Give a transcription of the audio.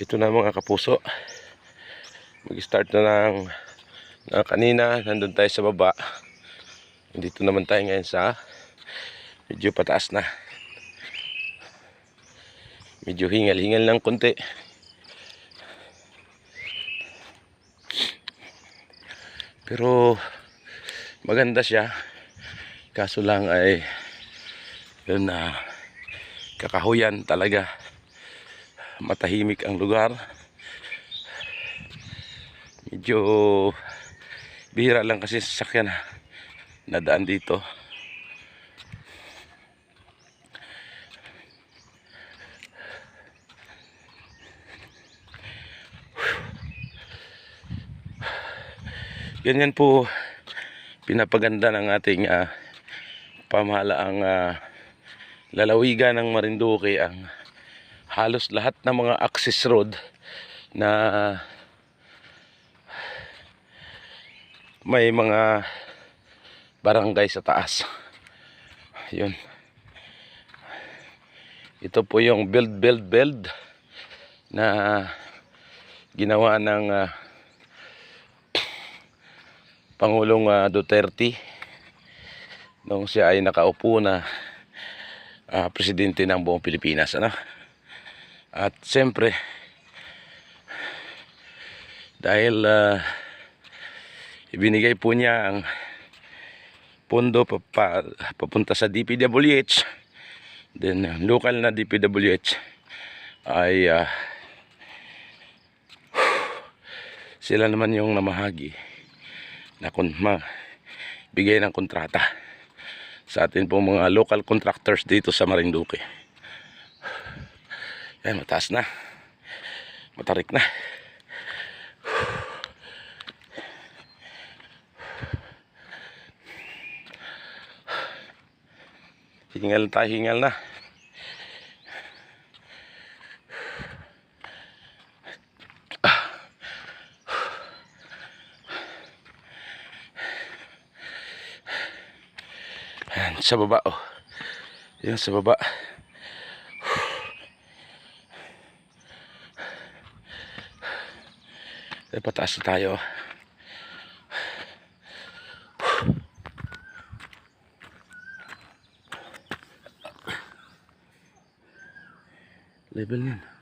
ito na mga kapuso. Mag-start na ng na kanina nandun tayo sa baba. Dito naman tayo ngayon sa medyo pataas na. Medyo hingal-hingal ng konti. Pero maganda siya. Kaso lang ay yun na kakahuyan talaga matahimik ang lugar. Medyo bihira lang kasi sasakyan na nadaan dito. Ganyan po pinapaganda ng ating ah, pamahalaang ah, lalawigan ng Marinduque ang halos lahat ng mga access road na may mga barangay sa taas. Yun. Ito po yung build build build na ginawa ng ah, Pangulong ah, Duterte nung siya ay nakaupo na ah, presidente ng buong Pilipinas ano at siyempre dahil ah, ibinigay po niya ang pondo pa, pa- papunta sa DPWH then ah, local na DPWH ay ah, sila naman yung namahagi na kun ma bigay ng kontrata sa atin po mga local contractors dito sa Marinduque. Yan, mataas na. Matarik na. Hingal tayo, hingal na. Yan, sa baba oh. Yan sa baba. Eh, pataas na tayo. Level yan.